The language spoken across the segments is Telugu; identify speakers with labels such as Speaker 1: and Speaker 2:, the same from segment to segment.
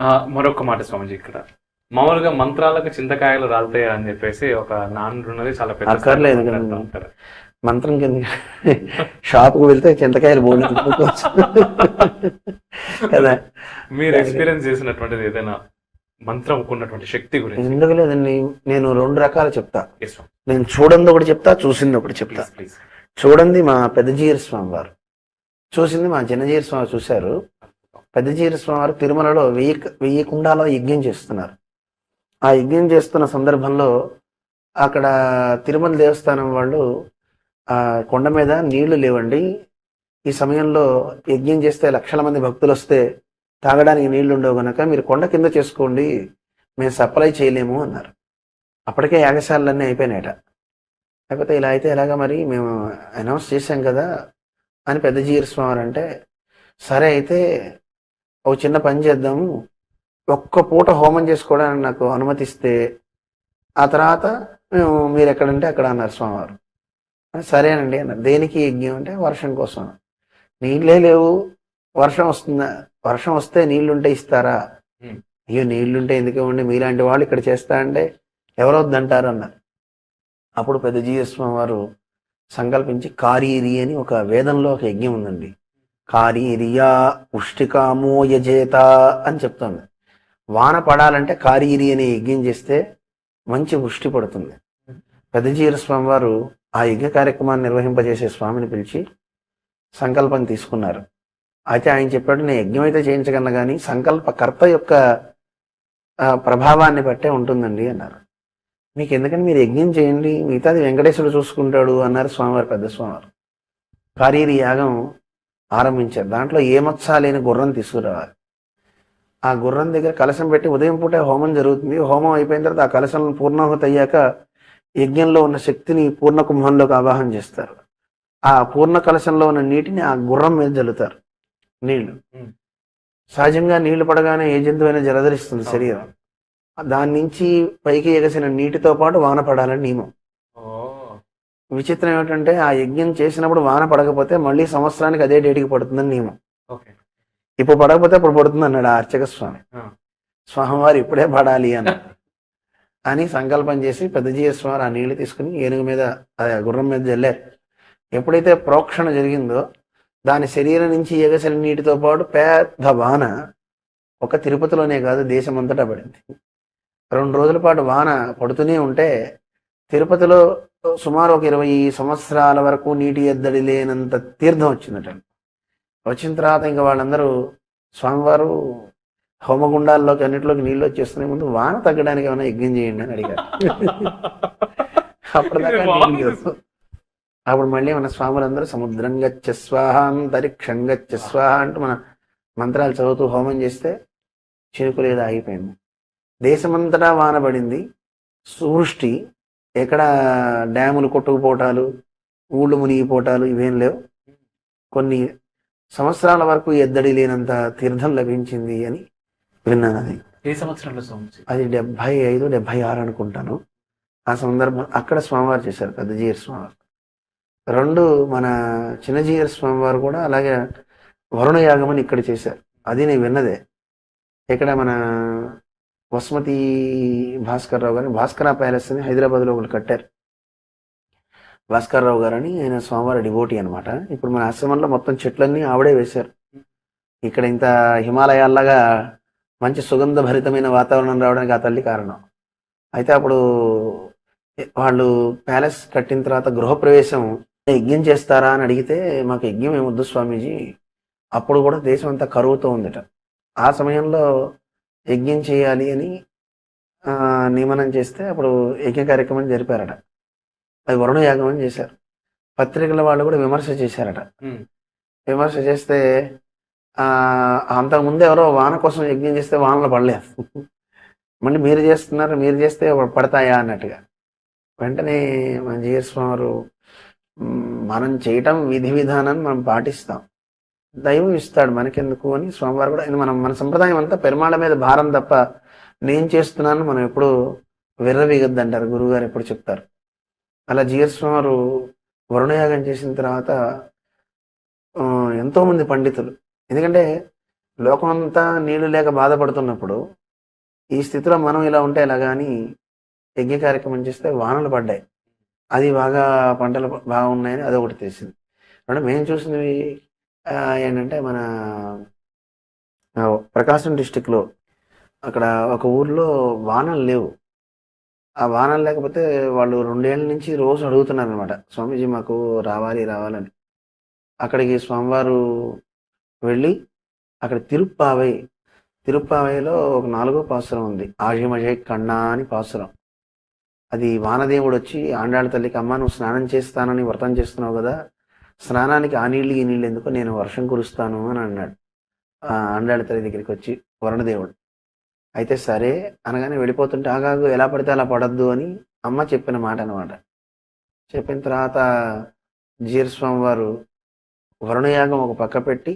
Speaker 1: ఆ, మరొక మాట స్వామిజీ ఇక్కడ. మామూలుగా మంత్రాలకు చింతకాయలు రాలుతాయి అని చెప్పేసి ఒక నాన్న ఉన్నది చాలా పెద్ద
Speaker 2: అక్కర్లేదు. మంత్రం కింద షాప్కి వెళ్తే చింతకాయలు బోర్డు కదా?
Speaker 1: మీరు ఎక్స్పీరియన్స్ చేసినటువంటిది ఏదైనా మంత్రం ఉన్నటువంటి శక్తి గురించి?
Speaker 2: ఎందుకు లేదండి? నేను రెండు రకాలు చెప్తా. నేను చూడంది ఒకటి చెప్తా చూసింది ఒకటి చెప్తా. చూడండి మా పెద్దజీర స్వామి వారు. చూసింది మా చిన్నజీర స్వామి చూశారు. పెద్దజీర స్వామి వారు తిరుమలలో వెయ్యి వెయ్యి కుండాలో యజ్ఞం చేస్తున్నారు. ఆ యజ్ఞం చేస్తున్న సందర్భంలో అక్కడ తిరుమల దేవస్థానం వాళ్ళు ఆ కొండ మీద నీళ్ళు లేవండి. ఈ సమయంలో యజ్ఞం చేస్తే లక్షల మంది భక్తులు వస్తే తాగడానికి నీళ్ళు ఉండవు కనుక మీరు కొండ కింద చేసుకోండి మేము సప్లై చేయలేము అన్నారు. అప్పటికే యాగశాలన్నీ అయిపోయినాయట. లేకపోతే ఇలా అయితే ఎలాగా మరి మేము అనౌన్స్ చేశాం కదా అని పెద్ద జీర స్వామి అంటే సరే అయితే ఒక చిన్న పని చేద్దాము. ఒక్క పూట హోమం చేసుకోవడానికి నాకు అనుమతిస్తే ఆ తర్వాత మేము మీరు ఎక్కడంటే అక్కడ అన్నారు స్వామివారు. సరేనండి అన్నారు. దేనికి యజ్ఞం అంటే వర్షం కోసం. నీళ్ళే లేవు. వర్షం వస్తుందా వర్షం వస్తే నీళ్ళుంటే ఇస్తారా. అయ్యో నీళ్ళుంటే ఎందుకు ఇవ్వండి? మీలాంటి వాళ్ళు ఇక్కడ చేస్తా అంటే ఎవరు వద్దంటారు అన్నారు. అప్పుడు పెద్ద జీఎస్వామి వారు సంకల్పించి కారీరి అని ఒక వేదంలో ఒక యజ్ఞం ఉందండి. కారీరియా ఉష్టికామో యజేత అని చెప్తుంది. వాన పడాలంటే కారీరి అనే యజ్ఞం చేస్తే మంచి వృష్టి పడుతుంది. పెద్దజీర స్వామి వారు ఆ యజ్ఞ కార్యక్రమాన్ని నిర్వహింపజేసే స్వామిని పిలిచి సంకల్పం తీసుకున్నారు. అయితే ఆయన చెప్పాడు నేను యజ్ఞం అయితే చేయించగలను కానీ సంకల్పకర్త యొక్క ప్రభావాన్ని బట్టే ఉంటుందండి అన్నారు. మీకు ఎందుకంటే మీరు యజ్ఞం చేయండి? మిగతాది వెంకటేశ్వరుడు చూసుకుంటాడు అన్నారు స్వామివారు పెద్ద స్వామివారు. కారీరి యాగం ఆరంభించారు. దాంట్లో ఏ మత్సా లేని గుర్రం తీసుకురావాలి. ఆ గుర్రం దగ్గర కలశం పెట్టి ఉదయం పూట హోమం జరుగుతుంది. హోమం అయిపోయిన తర్వాత ఆ కలశం పూర్ణాహుతి అయ్యాక యజ్ఞంలో ఉన్న శక్తిని పూర్ణ కుంభంలోకి ఆవాహన చేస్తారు. ఆ పూర్ణ కలశంలో ఉన్న నీటిని ఆ గుర్రం మీద జల్లుతారు.
Speaker 1: నీళ్ళు.
Speaker 2: సహజంగా నీళ్ళు పడగానే ఏ జంతువైనా జలధరిస్తుంది శరీరం. దాని నుంచి పైకి ఎగసిన నీటితో పాటు వాన పడాలని నియమం. విచిత్రం ఏమిటంటే ఆ యజ్ఞం చేసినప్పుడు వాన పడకపోతే మళ్ళీ సంవత్సరానికి అదే డేటికి పడుతుందని నియమం.
Speaker 1: ఓకే.
Speaker 2: ఇప్పుడు పడకపోతే అప్పుడు పడుతుంది అన్నాడు ఆ అర్చక స్వామి. స్వామివారు ఇప్పుడే పడాలి అని అని సంకల్పం చేసి పెద్దజీయ స్వామి ఆ నీళ్ళు తీసుకుని ఏనుగు మీద గుర్రం మీద జల్లారు. ఎప్పుడైతే ప్రోక్షణ జరిగిందో దాని శరీరం నుంచి ఎగసిన నీటితో పాటు పెద్ద వాన ఒక తిరుపతిలోనే కాదు దేశమంతటా పడింది. రెండు రోజుల పాటు వాన పడుతూనే ఉంటే తిరుపతిలో సుమారు ఒక ఇరవై సంవత్సరాల వరకు నీటి ఎద్దడి లేనంత తీర్థం వచ్చిందట. వచ్చిన తర్వాత ఇంకా వాళ్ళందరూ స్వామివారు హోమగుండాల్లోకి అన్నిటిలోకి నీళ్ళు వచ్చేస్తున్నాయి. ముందు వాన తగ్గడానికి ఏమైనా యజ్ఞం చేయండి అని అడిగారు. అప్పటిదాకా. అప్పుడు మళ్ళీ మన స్వాములందరూ సముద్రం గచ్చ స్వాహ అంతరిక్షం గచ్చ స్వాహ అంటూ మన మంత్రాలు చదువుతూ హోమం చేస్తే చినుకు లేదు ఆగిపోయింది. దేశమంతటా వాన పడింది. సృష్టి ఎక్కడ డ్యాములు కొట్టుకుపోవటాలు ఊళ్ళు మునిగిపోవటాలు ఇవేం లేవు. కొన్ని సంవత్సరాల వరకు ఎద్దడి లేనంత తీర్థం లభించింది అని విన్నాను అది.
Speaker 1: ఏ సంవత్సరంలో
Speaker 2: అది డెబ్బై ఐదు డెబ్బై ఆరు అనుకుంటాను. ఆ సందర్భం అక్కడ స్వామివారు చేశారు పెద్ద జీయర్ స్వామివారు. రెండు మన చిన్నజీయర్ స్వామివారు కూడా అలాగే వరుణ యాగం అని ఇక్కడ చేశారు. అది నేను విన్నదే. ఇక్కడ మన వసుమతి భాస్కర్ రావు గారిని భాస్కర ప్యాలెస్ అని హైదరాబాద్లో ఒకటి కట్టారు. భాస్కర్ రావు ఆయన స్వామివారి డివోటీ అనమాట ఇప్పుడు మన ఆశ్రమంలో మొత్తం చెట్లన్నీ ఆవిడే వేశారు. ఇక్కడ ఇంత హిమాలయాల్లాగా మంచి సుగంధ భరితమైన వాతావరణం రావడానికి ఆ తల్లి కారణం. అయితే అప్పుడు వాళ్ళు ప్యాలెస్ కట్టిన తర్వాత గృహప్రవేశం యజ్ఞం చేస్తారా అని అడిగితే మాకు యజ్ఞం ఏమొద్దు స్వామీజీ అప్పుడు కూడా దేశం అంతా కరువుతో ఉందట. ఆ సమయంలో యజ్ఞం చేయాలి అని నియమనం చేస్తే అప్పుడు యజ్ఞ కార్యక్రమం జరిపారట. అది వరుణ యాగం అని చేశారు. పత్రికల వాళ్ళు కూడా విమర్శ చేశారట. విమర్శ చేస్తే ఆ అంతకుముందు ఎవరో వాన కోసం యజ్ఞం చేస్తే వానలు పడలేదు. మళ్ళీ మీరు చేస్తున్నారు మీరు చేస్తే పడతాయా అన్నట్టుగా. వెంటనే మన జిఎస్ వారు "మ్, మనం చేయటం విధి విధానాన్ని మనం పాటిస్తాం. దైవం ఇస్తాడు మనకెందుకు అని స్వామివారు కూడా మనం మన సంప్రదాయం అంతా పెరుమాళ్ళ మీద భారం తప్ప నేను చేస్తున్నాను మనం ఎప్పుడు విర్రవీగద్దు అంటారు గురువుగారు ఎప్పుడు చెప్తారు. అలా జిఎస్ వరుణయాగం చేసిన తర్వాత ఎంతోమంది పండితులు. ఎందుకంటే లోకం అంతా నీళ్ళు లేక బాధపడుతున్నప్పుడు ఈ స్థితిలో మనం ఇలా ఉంటే ఎలాగా అని యజ్ఞ కార్యక్రమం చేస్తే వానలు పడ్డాయి. అది బాగా పంటలు బాగున్నాయని అది ఒకటి తెలిసింది. అంటే మేము చూసినవి ఏంటంటే మన ప్రకాశం డిస్టిక్లో అక్కడ ఒక ఊర్లో వానలు లేవు. ఆ వానలు లేకపోతే వాళ్ళు రెండేళ్ళ నుంచి రోజు అడుగుతున్నారు అనమాట స్వామీజీ మాకు రావాలి రావాలని. అక్కడికి స్వామివారు వెళ్ళి అక్కడ తిరుప్పావై తిరుప్పావైలో ఒక నాలుగో పాసురం ఉంది ఆజిమజయ్ కన్నా అని పాసురం అది వానదేవుడు వచ్చి ఆండాళ్ళ తల్లికి అమ్మ నువ్వు స్నానం చేస్తానని వ్రతం చేస్తున్నావు కదా స్నానానికి ఆ నీళ్ళు ఈ నీళ్ళు ఎందుకు నేను వర్షం కురుస్తాను అని అన్నాడు. ఆ ఆండాళ్ళ తల్లి దగ్గరికి వచ్చి వరుణదేవుడు అయితే సరే అనగానే వెళ్ళిపోతుంటే ఆగాగు ఎలా పడితే అలా పడద్దు అని అమ్మ చెప్పిన మాట అనమాట చెప్పిన తర్వాత జీరస్వామి వారు వరుణయాగం ఒక పక్క పెట్టి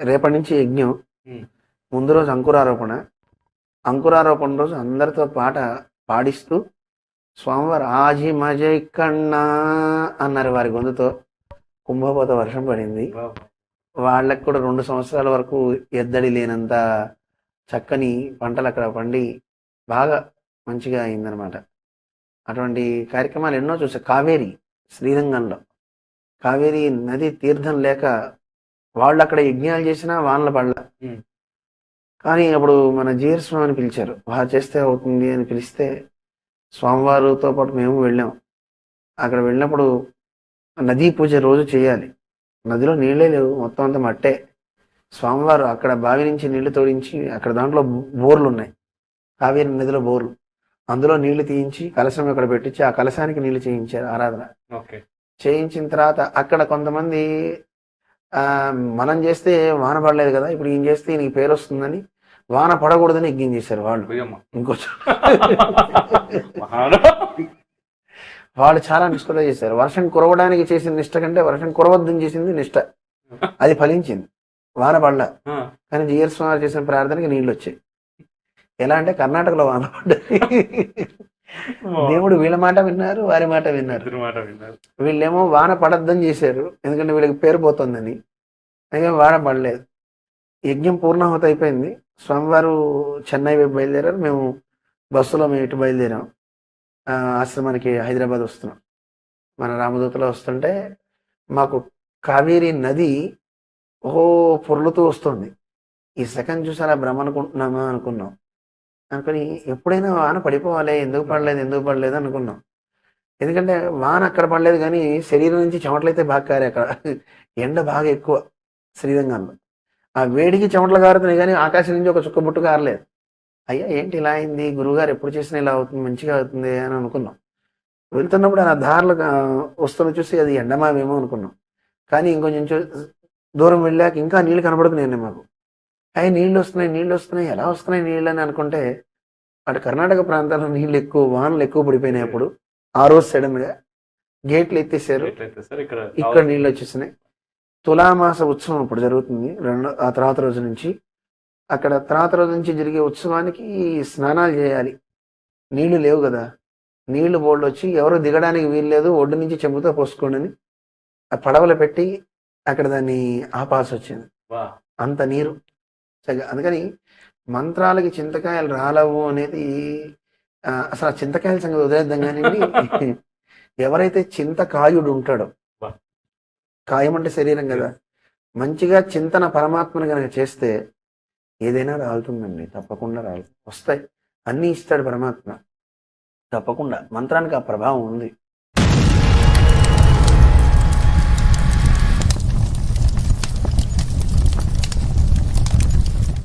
Speaker 2: రేపటి నుంచి యజ్ఞం. ముందు రోజు అంకురారోపణ అంకురారోపణ రోజు అందరితో పాట పాడిస్తూ స్వామివారు ఆజి మజయ్ కన్నా అన్నారు వారి గొంతుతో. కుంభపోత వర్షం పడింది. వాళ్ళకి కూడా రెండు సంవత్సరాల వరకు ఎద్దడి లేనంత చక్కని పంటలు అక్కడ పండి బాగా మంచిగా అయిందనమాట అటువంటి కార్యక్రమాలు ఎన్నో చూసా కావేరి శ్రీరంగంలో. కావేరి నది తీర్థం లేక వాళ్ళు అక్కడ యజ్ఞాలు చేసినా వానల పడల.
Speaker 1: ఉమ్.
Speaker 2: కానీ అప్పుడు మన జీర స్వామిని పిలిచారు. వారు చేస్తే అవుతుంది అని పిలిస్తే స్వామివారితో పాటు మేము వెళ్ళాం. అక్కడ వెళ్ళినప్పుడు నదీ పూజ రోజు చేయాలి. నదిలో నీళ్ళే లేవు మొత్తం అంతా మట్టే. స్వామివారు అక్కడ బావి నుంచి నీళ్ళు తోడించి అక్కడ దాంట్లో బోర్లు ఉన్నాయి కావేరి నదిలో బోర్లు. అందులో నీళ్ళు తీయించి కలశం అక్కడ పెట్టించి ఆ కలశానికి నీళ్ళు చేయించారు ఆరాధన.
Speaker 1: ఓకే.
Speaker 2: చేయించిన తర్వాత అక్కడ కొంతమంది ఆ, మనం చేస్తే వాన పడలేదు కదా ఇప్పుడు ఈయన చేస్తే ఈయనకి పేరు వస్తుందని వాన పడకూడదని యజ్ఞం చేశారు వాళ్ళు.
Speaker 1: భుజమ్మ.
Speaker 2: వాళ్ళు చాలా నిష్ఠతో చేశారు. వర్షం కురవడానికి చేసిన నిష్ట కంటే వర్షం కురవద్దని చేసింది నిష్ట. అది ఫలించింది. వాన పడల. కానీ జిఎల్ స్వామి చేసిన ప్రార్థనకి నీళ్ళు వచ్చాయి. ఎలా అంటే కర్ణాటకలో వాన పడ్డాయి దేవుడు వీళ్ళ మాట విన్నారు వారి మాట విన్నారు. వీళ్ళేమో వాన పడద్దని చేశారు ఎందుకంటే వీళ్ళకి పేరు పోతుందని. అయితే వాన పడలేదు. యజ్ఞం పూర్ణాహుతి అయిపోయింది. స్వామివారు చెన్నై వైపు బయలుదేరారు. మేము బస్సులో మేము ఇటు బయలుదేరాం. ఆ, ఆశ్రమానికి హైదరాబాద్ వస్తున్నాం. మన రామదూతలో వస్తుంటే మాకు కావేరి నది ఓ పొర్లుతూ వస్తుంది. ఈ సెకండ్ చూసి అలా భ్రమ అనుకుంటున్నామా అనుకున్నాం. అనుకుని ఎప్పుడైనా వాన పడిపోవాలి ఎందుకు పడలేదు ఎందుకు పడలేదు అనుకున్నాం. ఎందుకంటే వాన అక్కడ పడలేదు కానీ శరీరం నుంచి చెమటలైతే బాగా కారే అక్కడ. ఎండ బాగా ఎక్కువ శ్రీరంగంలో. ఆ వేడికి చెమటలు కారుతున్నాయి కానీ ఆకాశం నుంచి ఒక చుక్కబుట్టు కారలేదు. అయ్యా ఏంటి ఇలా అయింది? గురువుగారు ఎప్పుడు చేసినా ఇలా అవుతుంది మంచిగా అవుతుంది అని అనుకున్నాం. వెళ్తున్నప్పుడు ఆ దారిలో వస్తున్న చూసి అది ఎండమావేమో అనుకున్నాం. కానీ ఇంకొంచెం దూరం వెళ్ళాక ఇంకా నీళ్ళు కనబడుతున్నాయండి మాకు. అవి నీళ్ళు వస్తున్నాయి నీళ్ళు వస్తున్నాయి ఎలా వస్తున్నాయి నీళ్ళు అని అనుకుంటే అటు కర్ణాటక ప్రాంతాల్లో నీళ్ళు ఎక్కువ వానలు ఎక్కువ పడిపోయినాయి అప్పుడు. ఆ రోజు సడన్గా గేట్లు ఎత్తేసారు
Speaker 1: ఇక్కడ
Speaker 2: నీళ్ళు వచ్చేసినాయి. తులామాస ఉత్సవం ఇప్పుడు జరుగుతుంది. రెండు ఆ తర్వాత రోజు నుంచి అక్కడ తర్వాత రోజు నుంచి జరిగే ఉత్సవానికి స్నానాలు చేయాలి. నీళ్ళు లేవు కదా. నీళ్ళు బోల్డ్ వచ్చి ఎవరు దిగడానికి వీలు లేదు ఒడ్డు నుంచి చెంబుతో పోసుకోండి అని ఆ పడవలు పెట్టి అక్కడ దాన్ని ఆపాల్సి వచ్చింది. అంత నీరు. సరిగా అందుకని మంత్రాలకి చింతకాయలు రాలవు అనేది అసలు ఆ చింతకాయల సంగతి వదిలేద్దాం కానీ ఎవరైతే చింతకాయుడు ఉంటాడో. కాయం అంటే శరీరం కదా. మంచిగా చింతన పరమాత్మని కనుక చేస్తే ఏదైనా రాలుతుందండి తప్పకుండా రాలు వస్తాయి. అన్నీ ఇస్తాడు పరమాత్మ. తప్పకుండా మంత్రానికి ఆ ప్రభావం ఉంది.